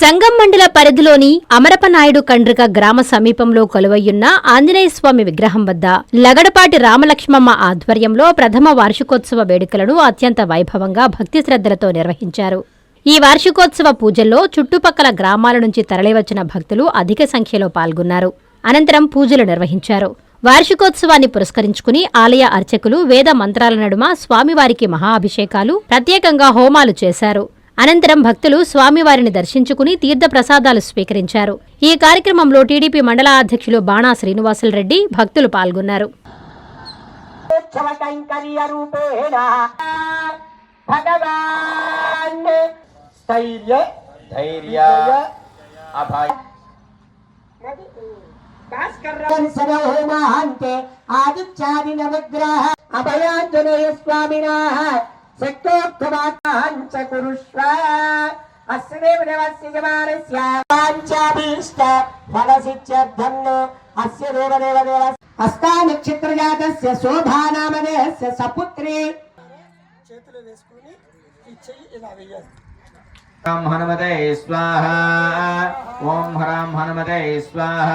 సంగం మండల పరిధిలోని అమరపనాయుడు కండ్రిక గ్రామ సమీపంలో కొలువయ్యున్న ఆంజనేయ స్వామి విగ్రహం వద్ద లగడపాటి రామలక్ష్మమ్మ ఆధ్వర్యంలో ప్రథమ వార్షికోత్సవ వేడుకలను అత్యంత వైభవంగా భక్తి శ్రద్ధలతో నిర్వహించారు. ఈ వార్షికోత్సవ పూజల్లో చుట్టుపక్కల గ్రామాల నుంచి తరలివచ్చిన భక్తులు అధిక సంఖ్యలో పాల్గొన్నారు. అనంతరం పూజలు నిర్వహించారు. వార్షికోత్సవాన్ని పురస్కరించుకుని ఆలయ అర్చకులు వేద మంత్రాల నడుమ స్వామివారికి మహాభిషేకాలు ప్రత్యేకంగా హోమాలు చేశారు. అనంతరం భక్తులు స్వామివారిని దర్శించుకుని తీర్థ ప్రసాదాలు స్వీకరించారు. ఈ కార్యక్రమంలో టీడీపీ మండల అధ్యక్షులు బాణా శ్రీనివాసులరెడ్డి భక్తులు పాల్గొన్నారు. ఆదిత్యాది నవగ్రహ అభయాంజనేయ స్వామినా శక్తోక్తమాంచ కురుష్వ అస్యదేవ దేవస్య జమానస్య వాంఛాభీష్ట ఫలసిత్యర్థం అస్య దేవ దేవ దేవ హస్తా నక్షత్ర జాతస్య శోభానామదేహస్య సపుత్రి. చేతులు వేసుకుని ఈ చెయ్యి ఇలా వేయాలి. హనుమతే స్వాహ. ఓం హరాం హనుమతే స్వాహ.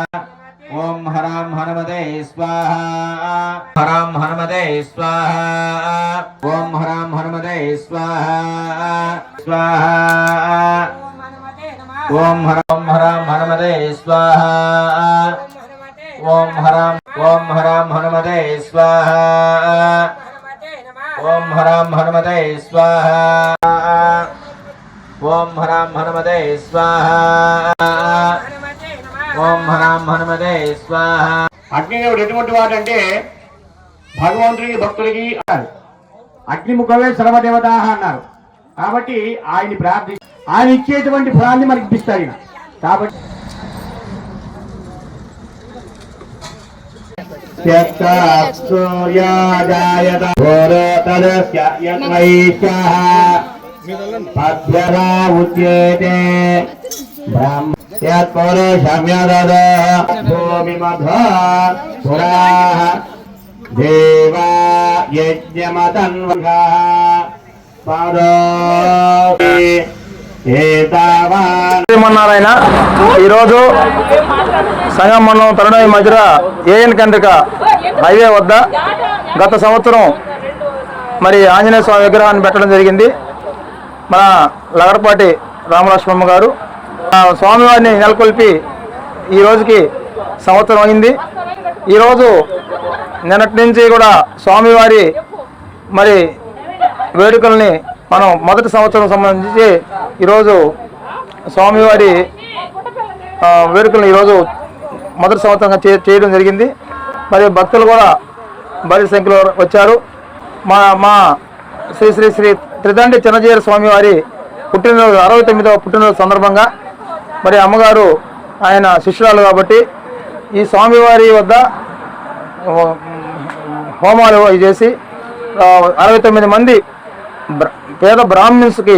ఓం హరాం హనుమతే స్వాహ. హరాం హనుమతే స్వాహ. ఓం హరాం హనుమతే స్వాహ. స్వాహ. ఓం హరాం హరాం హనుమతే స్వాహ. ఓం హరాం ఓం హరాం హనుమతే స్వాహ. ఓం హరాం హనుమతే స్వాహ. ఓం హరాం హనుమతే స్వాహ. ఓం హరాం హనుమతే స్వాహ. అగ్నిదేవుడు ఎటువంటి వాడంటే భగవంతుడికి భక్తులకి అన్నారు. అగ్నిముఖమే సర్వదేవత అన్నారు. కాబట్టి ఆయన్ని ప్రార్థి ఆయన ఇచ్చేటువంటి ఫలాన్ని మనకి ఇప్పిస్తారు ఈయన. కాబట్టి సూర్యాదాయత ఉచ్యేతే. బ్రహ్మ యత్పురుషమ్యదద భూమిమధ్వా దేవా యజ్ఞమతన్వగా పరోపి శ్రీమన్నారాయణ ఈరోజు సంగం మండలం తరుణాయి మధుర ఏఎన్ కండ్రిక హైవే వద్ద గత సంవత్సరం మరి ఆంజనేయ స్వామి విగ్రహాన్ని పెట్టడం జరిగింది. మన లగడపాటి రామలక్ష్మమ్మ గారు స్వామివారిని నెలకొల్పి ఈ రోజుకి సంవత్సరం అయింది. ఈరోజు నిన్నటి నుంచి కూడా స్వామివారి మరి వేడుకల్ని మనం మొదటి సంవత్సరం సంబంధించి ఈరోజు స్వామివారి వేడుకలను ఈరోజు మొదటి సంవత్సరంగా చే చేయడం జరిగింది. మరి భక్తులు కూడా భారీ సంఖ్యలో వచ్చారు. మా మా శ్రీ శ్రీ శ్రీ త్రిదండి చిన్నజీర స్వామివారి పుట్టినరోజు అరవై తొమ్మిదవ పుట్టినరోజు సందర్భంగా మరి అమ్మగారు ఆయన శిష్యురాలు కాబట్టి ఈ స్వామివారి వద్ద హోమాలు చేసి అరవై తొమ్మిది మంది పేద బ్రాహ్మిన్స్కి